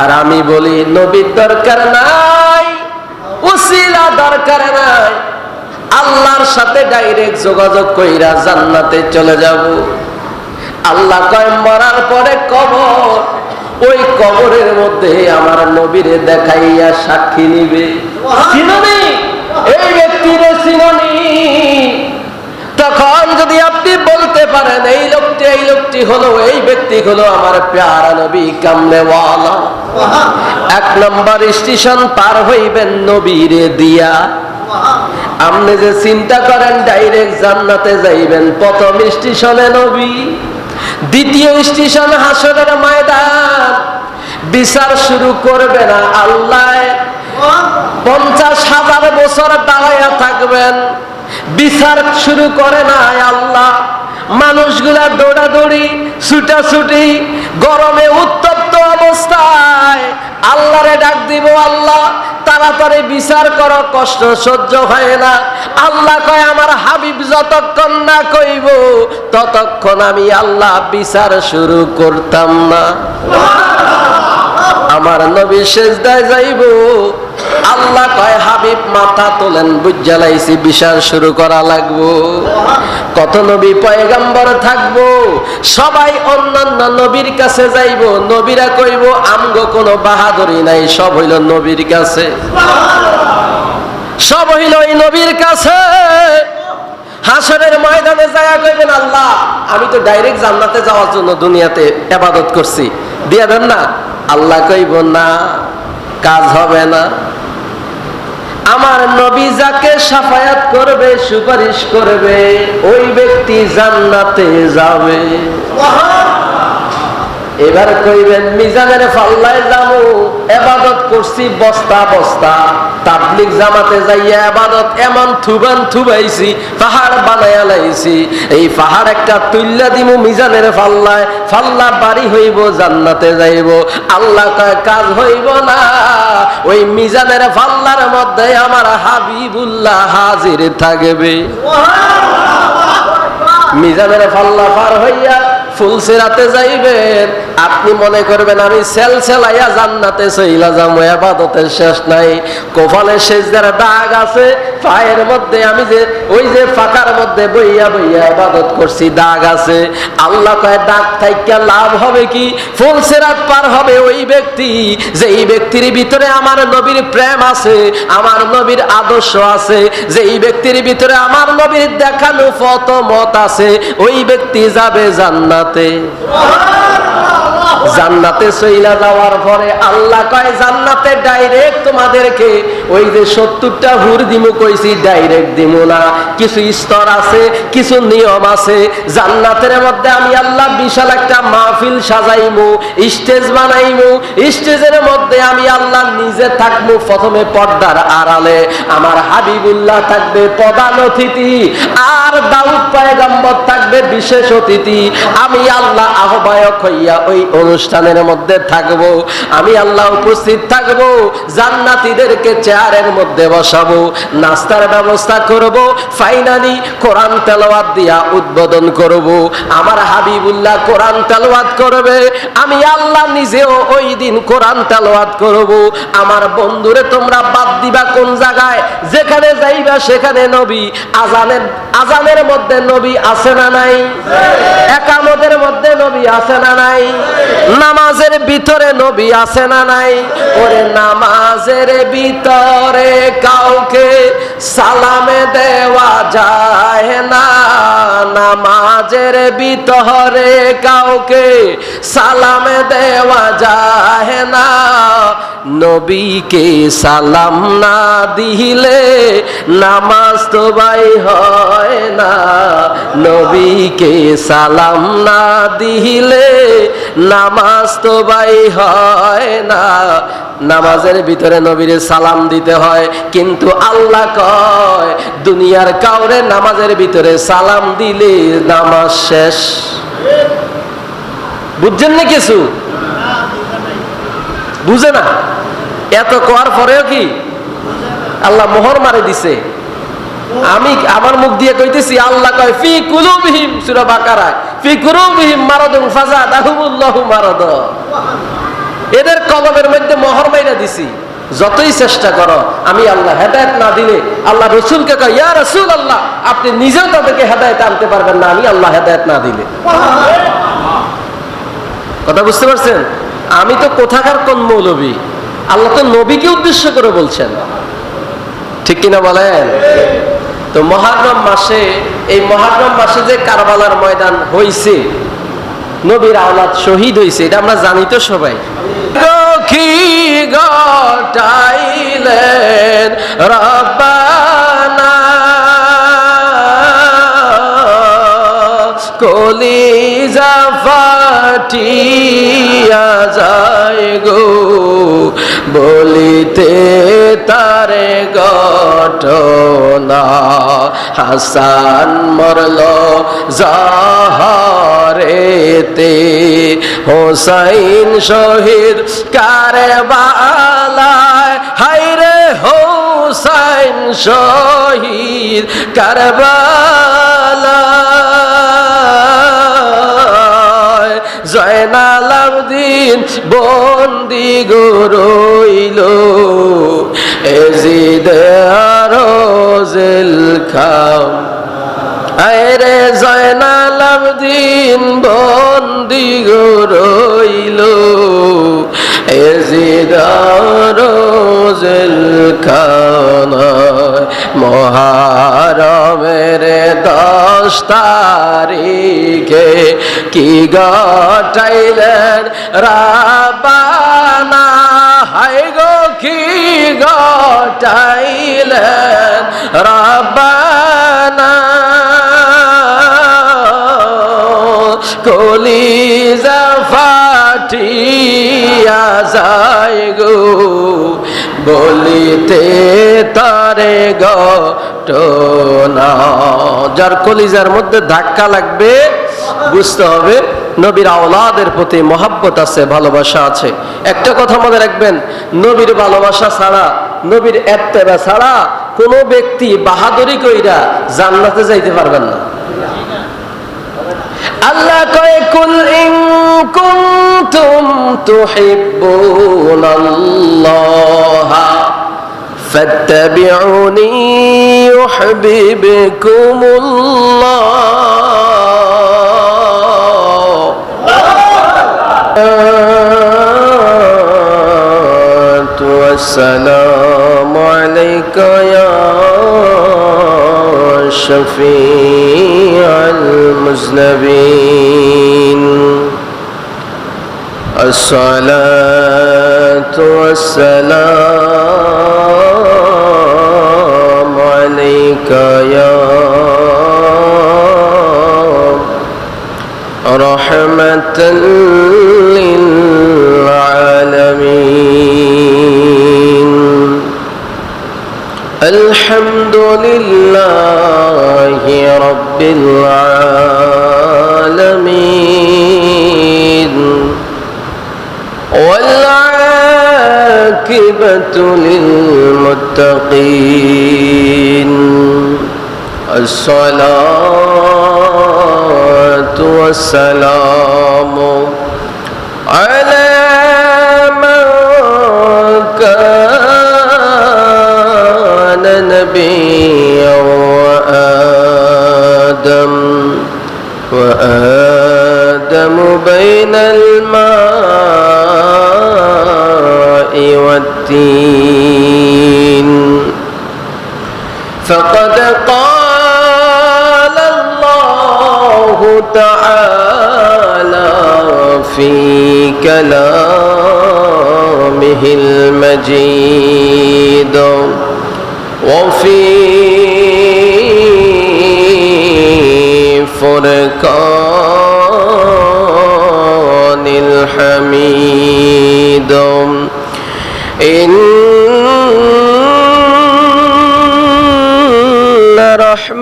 আর আমি বলি নবীর দরকার নাই উসিলা দরকার নাই। আল্লাহর সাথে ডাইরেক্ট যোগাযোগ কইরা জান্নাতে চলে যাব। আল্লাহ কয় মরার পরে কবর। ওই কবরের মধ্যে আমার নবীরে দেখাইয়া সাক্ষী নিবে। চিননি এই ব্যক্তিরে চিননি তখন যদি আপনি বলতে পারেন, এই লোকটি এই লোকটি হলো, এই ব্যক্তি হলো আমার প্যারা নবী কামলেওয়ালা। এক নম্বর স্টেশন পার হইবেন নবীরে দিয়া। আপনি যে চিন্তা করেন, ডাইরেক্ট জান্নাতে যাইবেন। প্রথম স্টেশনে নবী, দ্বিতীয় স্টেশন হাসরের ময়দান। বিচার শুরু করবে না, আল্লাহ পঞ্চাশ হাজার বছর দাঁড়াইয়া থাকবেন। বিচার শুরু করে না আল্লাহ। মানুষগুলা দৌড়াদৌড়ি, ছুটাছুটি, গরমে উত্তপ্ত অবস্থায় আল্লাহরে ডাক দিব, আল্লাহ, তাড়াতাড়ি বিচার করো, কষ্ট সহ্য হয় না। আল্লাহ কয়, আমার হাবিব যতক্ষণ না কইব, ততক্ষণ আমি আল্লাহ বিচার শুরু করতাম না। আমার নবী শেষদায় যাইব আল্লাহ কয়, হাবিব, মাথা তোলেন বুঝালাইছি বিচার শুরু করা লাগবো। কত নবী পয়গাম্বর থাকব, সবাই অন্যান্য নবীর কাছে যাইব, নবীরা কইব, আমগো কোনো বাহাদুরি নাই, সব হইল নবীর কাছে। সব হইল ওই নবীর কাছে। হাসরের ময়দানে যায়া কইবেন, আল্লাহ, আমি তো ডাইরেক্ট জান্নাতে যাওয়ার জন্য দুনিয়াতে আবাদত করছি। দিয়া দেন না? আল্লাহ কইব, না, কাজ হবে না। আমার নবী যাকে সাফায়াত করবে সুপারিশ করবে ওই ব্যক্তি জান্নাতে যাবে। এবার কইবেন মিজানের ফাল্লায় যাব এবাদত করছি বস্তা বস্তা। তাবলিক জামাতে যাইয়া এবাদত এমন থুবান থুবাইছি পাহাড় বানাইয়া লাইছি। এই পাহাড় একটা তুল্লা দিমু মিজানের ফাল্লায় ফাল্লা বাড়ি হইব জান্নাতে যাইব। আল্লাহ কয় কাজ হইব না। ওই মিজানের ফাল্লার মধ্যে আমার হাবিবুল্লাহ হাজির থাকবে। মিজানের ফাল্লা পার হইয়া ফুলসিরাতে যাইবেন। আপনি মনে করবেন, আমি সেল সেলাইয়া জান্নাতে চইলা যাব আবাদতের শেষ নাই। কোফালে শেষ যারা দাগ আছে পায়ের মধ্যে আমি যে, ওই যে ফাঁকার মধ্যে বইয়া বইয়া আবাদত করছি, দাগ আছে। আল্লাহ কয়, দাগ থাইকা লাভ হবে কি? ফুলসিরাত পার হবে ওই ব্যক্তি যে এই ব্যক্তির ভিতরে আমার নবীর প্রেম আছে, আমার নবীর আদর্শ আছে যে এই ব্যক্তির ভিতরে আমার নবীর দেখানো ফত মত আছে, ওই ব্যক্তি যাবে জান্নাতে। জান্নাতে চইলা যাওয়ার পরে আল্লাহ কয়, জান্নাতে ডাইরেক্ট তোমাদেরকে ওই যে সত্তরটা হুর দিমু কইছি ডাইরেক্ট দিমু না। কিছু স্তর আছে, কিছু নিয়ম আছে। জান্নাতের মধ্যে আমি আল্লাহ বিশাল একটা মাহফিল সাজাইমু, স্টেজ বানাইমু। স্টেজের মধ্যে আমি আল্লাহ নিজে থাকব প্রথমে পর্দার আড়ালে। আমার হাবিবুল্লাহ থাকবে প্রধান অতিথি, আর দাউদ পায়গাম্বর থাকবে বিশেষ অতিথি। আমি আল্লাহ আহ্বায়ক হইয়া ওই অনুষ্ঠানের মধ্যে থাকব আমি আল্লাহ উপস্থিত থাকব জান্নাতীদেরকে চেয়ারের মধ্যে বসাবো নাস্তার ব্যবস্থা করব ফাইনালি কোরআন তেলাওয়াত দিয়া উদ্বোধন করব আমার হাবিবুল্লাহ কোরআন তেলাওয়াত করবে আমি আল্লাহ নিজেও ওই দিন কোরআন তেলাওয়াত করব আমার বন্ধুরে তোমরা বাদ দিবা কোন জায়গায় যেখানে যাইবা সেখানে নবী আজানের আজানের মধ্যে নবী আছে না নাই? একামতের মধ্যে নবী আছে না নাই? নামাজের ভিতরে নবী আছে না নাই? ওরে নামাজের ভিতরে কাউকে সালামে দেওয়া যায় না। নামাজের ভিতরে কাউকে সালামে দেওয়া যায় না। নবীকে সালাম না দিলে নামাজ তো ভাই হয় না। নবীকে সালাম না দিলে নামাজ তো ভাই হয় না। নামাজের ভিতরে নবীর সালাম দিতে হয়, কিন্তু আল্লাহ কয়, দুনিয়ার কাউরে নামাজের ভিতরে সালাম দিলে নামাজ শেষ। বুঝছেন না কিছু? বুঝে না? এত করার পরেও কি আল্লাহ মোহর মারে দিছে। আমি আমার মুখ দিয়ে কইতেছি, আল্লাহ কয়, ফি কুলুবিহিম সূরা বাকারা ফি কুলুবিহিম মারাদুন ফাজাদাহুমুল্লাহু মারাদ এদের কলমের মধ্যে মোহর মাইরা দিছি। যতই চেষ্টা করো, আমি আল্লাহ হেদায়ত না দিলে আল্লাহ রসুলকে কয়, ইয়া রসুল আল্লাহ আপনি নিজেও তাদেরকে হেদায়ত আনতে পারবেন না, আমি আল্লাহ হেদায়ত না দিলে। কথা বুঝতে পারছেন? আমি তো কোথাকার কোন মৌলবী? আল্লাহ তো নবীকে উদ্দেশ্য করে বলছেন। ঠিক কিনা বলেন? তো মহারম মাসে, এই মহারম মাসে যে কারবালার ময়দান হইছে, নবীর আওলাদ শহীদ হয়েছে এটা আমরা জানি তো সবাই। গটাইলেন রব্বানা। কলিজা ফাটিয়া যায় গো, বলিতে তারে ঘটনা। হাসান মরল জাহারেতে। হোসাইন শহীদ কারে বালায় হাইরে হোসাইন শহীদ কারবালায়। জয়নাল আবদিন বন্দি গরইল জেল খাম আরে জয়নাল আবদিন, বন্দি খানায় মহারমের দশ তারিখে কি গটাইলেন রাবানা হাই গো, কি গটাইলেন রাবানা কলিজা গো, বলিতে তারে ঘটনা যার কলিজার মধ্যে ধাক্কা লাগবে, বুঝতে হবে নবীর আওলাদের প্রতি মহাব্বত আছে, ভালোবাসা আছে। একটা কথা মনে রাখবেন, নবীর ভালোবাসা ছাড়া, নবীর এত্তেবা ছাড়া কোনো ব্যক্তি বাহাদুরি কইরা জান্নাতে যাইতে পারবেন না। আল্লাহ কয় কুল ইন কুনতুম তুহিব্বুনাল্লাহ فاتبعوني يحببكم الله والسلام عليك يا شفيع المذنبين. الصلاة والسلام الصلاة والسلام على من كان نبيا وآدم وآدم بين الماء والتين. فقد قال الله تعالى في كلامه المجيد وفي فرقان الحميد إن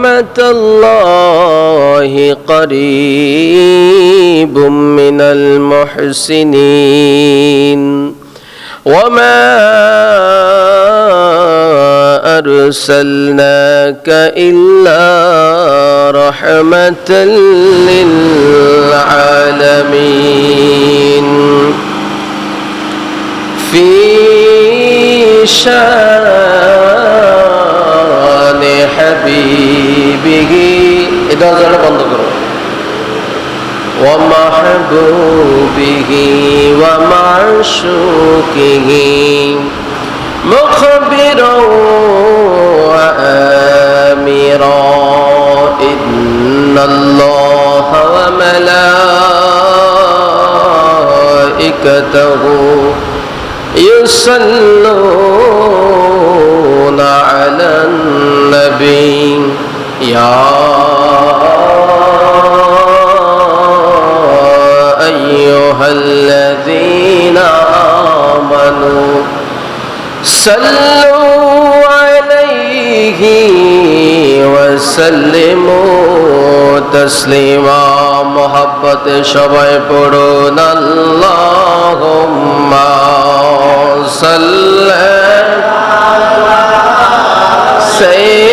رحمة الله قريب من المحسنين. وما أرسلناك إلا رحمة للعالمين. في شان حبيبه এটা যেন বন্ধ করো ومحبوبه ومعشوقه مخبرا وآمرا إن الله وملائكته يصلون على النبي يا أيها الذين آمنوا صلوا عليه وسلموا تسليما محبت সবাই পড়ুন আল্লাহুম্মা সাল্লি সাইয়্যিদিনা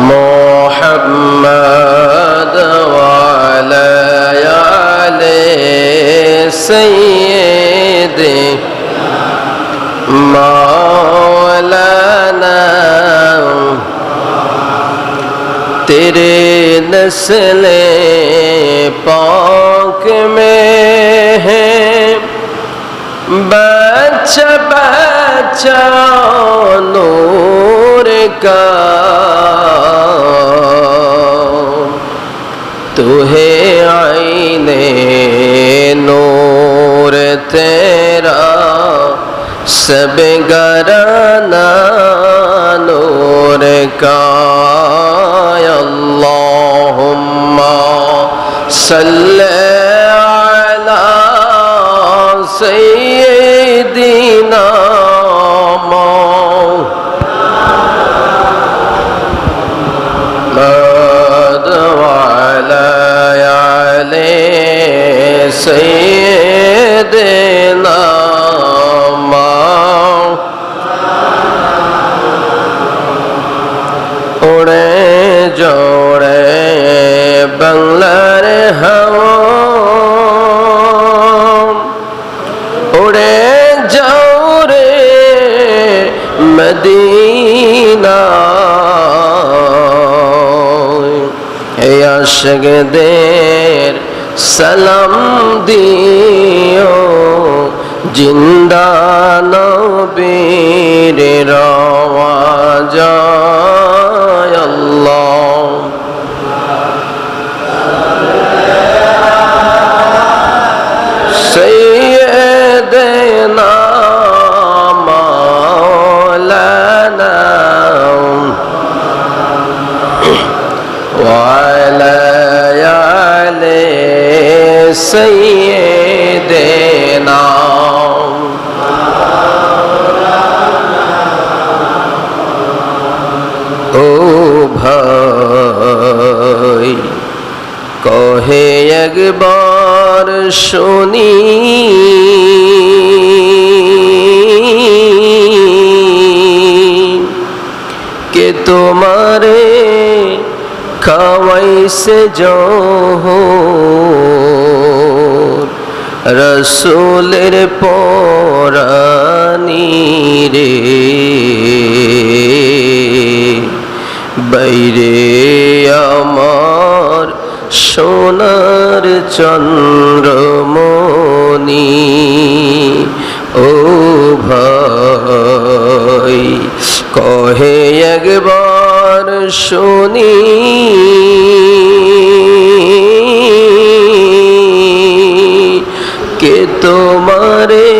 محمد والا سید مولانا تیرے نسل پاک میں ہے۔ بچ بچہ نور نور کا۔ تو ہے آئین نور تیرا سب گرانا نور کا۔ اللہم صلی سيدنا উড়ে জোড়ে বাংলার হাওয়া উড়ে যাও রে মদিনা এই আশগদের সালাম দিও জিন্দা নবীর রওয়া سيدنا ও ভাই কহে একবার শুনি কে তোমারে খাওয়াইছে জোহর রসুলের পরানি রে। বাইরে আমার সোনার চন্দ্রমণি ও ভাই কহে একবার শুনি। কে তোমারে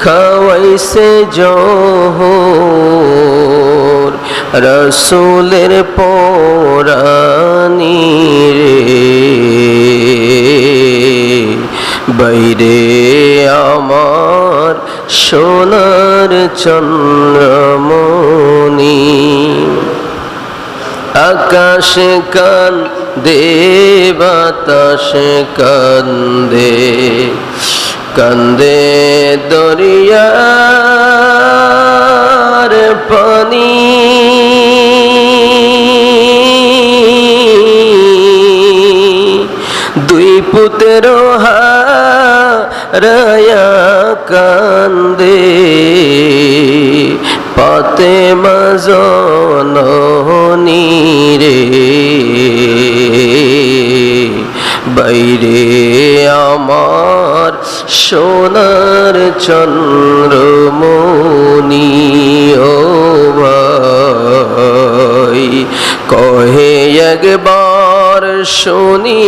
খাওয়াইছে জহর রসুলের পরানি বাইরে আমার সোনার চন্দ্রমণি আকাশ কান দে বাতাস কান দে কান্দে দরিয়ার পানি। দুই পুতের হারায়া কান্দে। পাতে মজনী রে বাইরে আমার সোনার চন্দ্রমণি ও ভাই কহে একবার শুনি।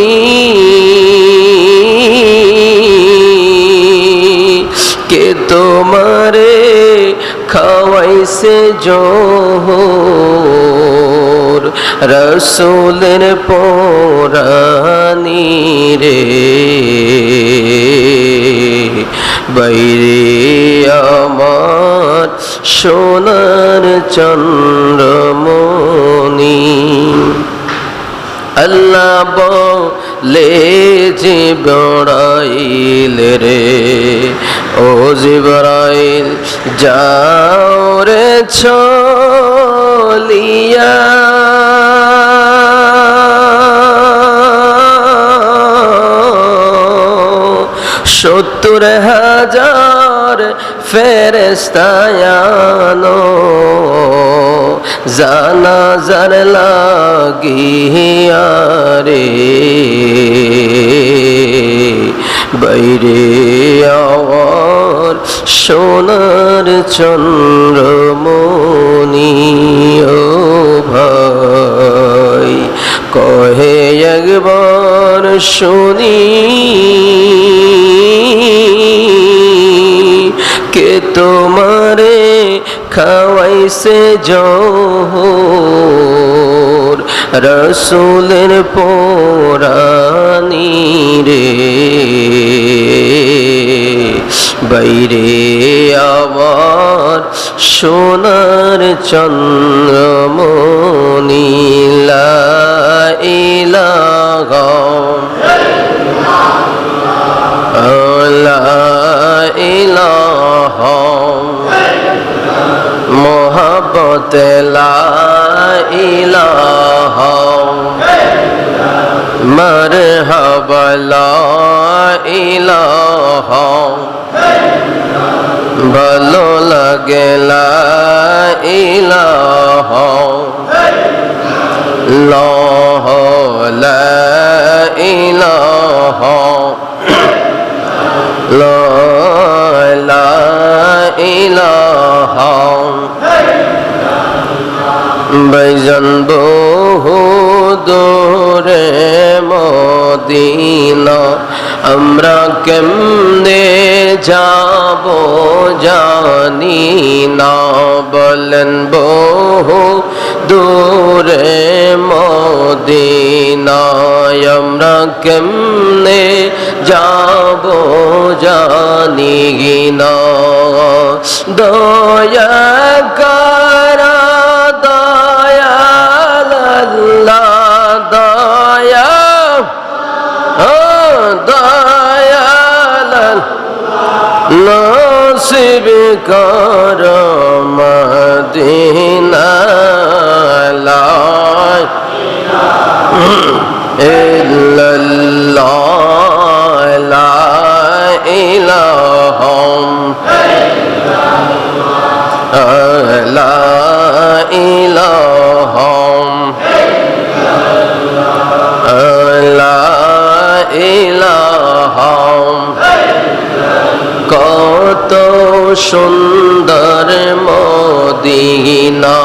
কে তোমারে খাওয়াইছে জোহর? রসুলের পোরানি রে। বাইরে আমার সোনার চন্দ্রমণি। আল্লাহ বলে যে বড়াইল রে, ও জিবরাইল, যাও রে ছলিয়া। সত্তর হাজার ফেরেস্তায়ানো জানাজার লাগিয়া রে বাইরে আমার সোনার চন্দ্রমণি ও ভাই কহে একবার শুনি। খাওয়াইছে জোহর রসুলের পোরানি রে। বাইরে আবার সোনার চন্দ্রমণি লা ইলাহা লা ইলাহা মোহাব্বত লা ইলাহা মারহাবা লা ইলাহা ভালো লাগে লা ইলাহা লহ লা ইলাহা লা ইলাহা বাইজান বহু দূরে মদিনা, আমরা কেমনে যাব জানি না। বলেন বহু দূরে মদিনায় আমরা কেমনে যাব জানি না। দয়া আল্লাহ দয়া দয়াল নসিব কর মদিনা লা ইল্লাল্লাহ লা সুন্দর মদিনা।